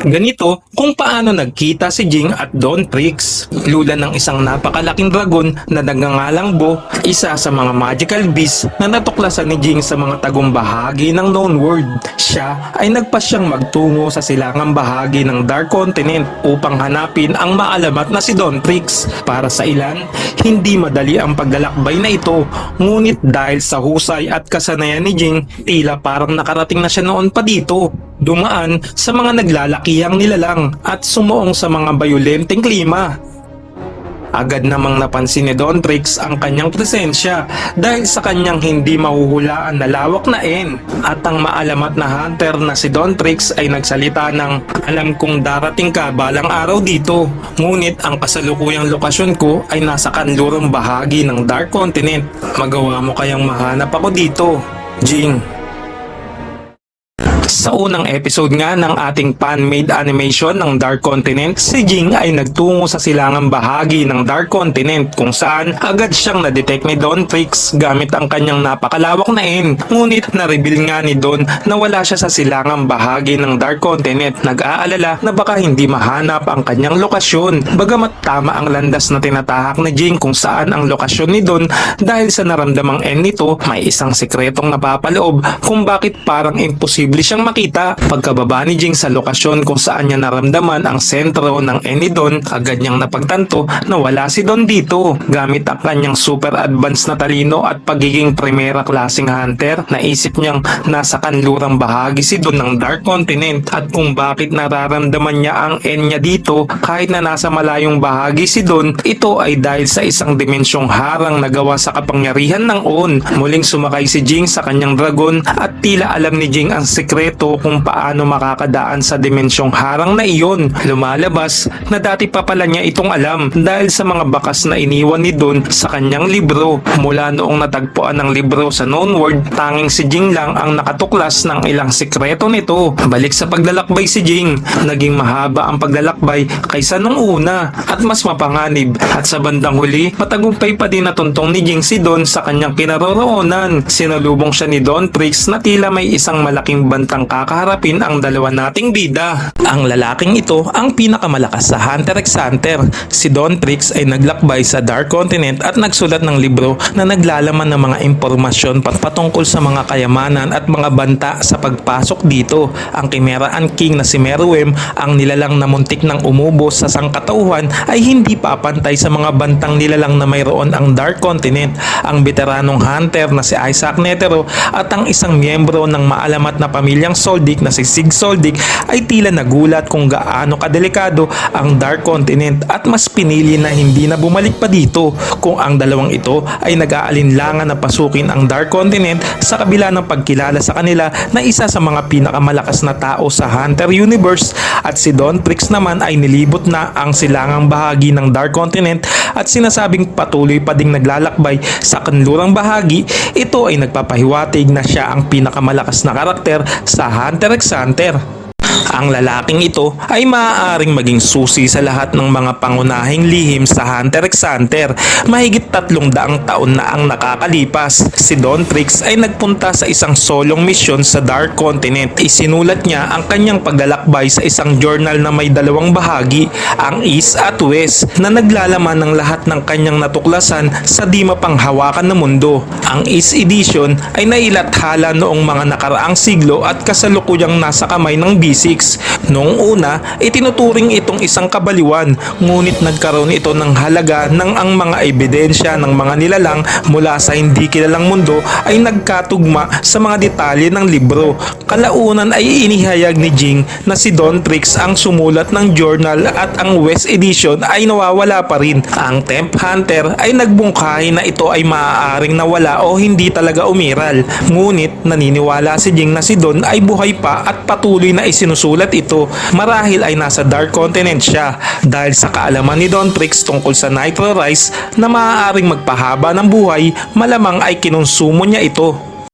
Ganito kung paano nagkita si Jing at Don Trix. Lula ng isang napakalaking dragon na nagngangalang Bo, isa sa mga magical beasts na natuklasan ni Jing sa mga tagong bahagi ng known world. Siya ay nagpasyang magtungo sa silangang bahagi ng Dark Continent upang hanapin ang maalamat na si Don Trix. Para sa ilan, hindi madali ang paglalakbay na ito, ngunit dahil sa husay at kasanayan ni Jing, tila parang nakarating na siya noon pa dito. Dumaan sa mga naglalakihang nilalang at sumuong sa mga bayolenteng klima. Agad namang napansin ni Don Trix ang kanyang presensya dahil sa kanyang hindi mahuhulaan na lawak na N at ang maalamat na hunter na si Don Trix ay nagsalita ng alam kong darating ka balang araw dito. Ngunit ang kasalukuyang lokasyon ko ay nasa kanlurang bahagi ng Dark Continent. Magawa mo kayang mahanap ako dito Jing sa unang episode nga ng ating fan-made animation ng Dark Continent, si Jing ay nagtungo sa silangang bahagi ng Dark Continent kung saan agad siyang na-detect ni Don Trix gamit ang kanyang napakalawak na N. Ngunit na-reveal nga ni Don na wala siya sa silangang bahagi ng Dark Continent. Nag-aalala na baka hindi mahanap ang kanyang lokasyon. Bagamat tama ang landas na tinatahak ni Jing kung saan ang lokasyon ni Don dahil sa naramdamang N nito, may isang sekretong napapaloob kung bakit parang imposible siyang makita. Pagkababa ni Jing sa lokasyon kung saan niya naramdaman ang sentro ng Enidon, agad niyang napagtanto na wala si Don dito. Gamit ang kanyang super advanced na talino at pagiging primera klaseng hunter, naisip niyang nasa kanlurang bahagi si Don ng Dark Continent at kung bakit nararamdaman niya ang N niya dito kahit na nasa malayong bahagi si Don, ito ay dahil sa isang dimensyong harang na gawa sa kapangyarihan ng On. Muling sumakay si Jing sa kanyang dragon at tila alam ni Jing ang sekreto kung paano makakadaan sa dimensyong harang na iyon. Lumalabas na dati pa pala niya itong alam dahil sa mga bakas na iniwan ni Don sa kanyang libro. Mula noong natagpuan ng libro sa known world, tanging si Jing lang ang nakatuklas ng ilang sekreto nito. Balik sa paglalakbay si Jing, naging mahaba ang paglalakbay kaysa nung una at mas mapanganib. At sa bandang huli, matagumpay pa din natuntong ni Jing si Don sa kanyang kinaroroonan. Sinalubong siya ni Don Trix na tila may isang malaking bantang kakaharapin ang dalawa nating bida. Ang lalaking ito ang pinakamalakas sa Hunter x Hunter. Si Don Trix ay naglakbay sa Dark Continent at nagsulat ng libro na naglalaman ng mga impormasyon pat- patungkol sa mga kayamanan at mga banta sa pagpasok dito. Ang Chimeraan King na si Meruem, ang nilalang na muntik ng umubos sa sangkatauhan ay hindi papantay sa mga bantang nilalang na mayroon ang Dark Continent. Ang veteranong hunter na si Isaac Netero at ang isang miyembro ng maalamat na pamilyang Soldic na si Sig Soldic ay tila nagulat kung gaano kadelikado ang Dark Continent at mas pinili na hindi na bumalik pa dito kung ang dalawang ito ay nag-aalinlangan na pasukin ang Dark Continent sa kabila ng pagkilala sa kanila na isa sa mga pinakamalakas na tao sa Hunter Universe. At si Don Trix naman ay nilibot na ang silangang bahagi ng Dark Continent at sinasabing patuloy pa ding naglalakbay sa kanlurang bahagi. Ito ay nagpapahiwatig na siya ang pinakamalakas na karakter sa Hunter x. Ang lalaking ito ay maaaring maging susi sa lahat ng mga pangunahing lihim sa Hunter x Hunter. Mahigit tatlong daang taon na ang nakakalipas. Si Don Trix ay nagpunta sa isang solong misyon sa Dark Continent. Isinulat niya ang kanyang paglalakbay sa isang journal na may dalawang bahagi, ang East at West, na naglalaman ng lahat ng kanyang natuklasan sa di mapanghawakan na mundo. Ang East Edition ay nailathala noong mga nakaraang siglo at kasalukuyang nasa kamay ng B6. Noong una, itinuturing itong isang kabaliwan, ngunit nagkaroon ito ng halaga nang ang mga ebidensya ng mga nilalang mula sa hindi kilalang mundo ay nagkatugma sa mga detalye ng libro. Kalaunan ay inihayag ni Jing na si Don Trix ang sumulat ng journal at ang West Edition ay nawawala pa rin. Ang Temp Hunter ay nagbungkahi na ito ay maaaring nawala o hindi talaga umiral. Ngunit naniniwala si Jing na si Don ay buhay pa at patuloy na isinusulat ito. Marahil ay nasa Dark Continent siya dahil sa kaalaman ni Don Trix tungkol sa Nitro Rice na maaaring magpahaba ng buhay, malamang ay kinonsumo niya ito.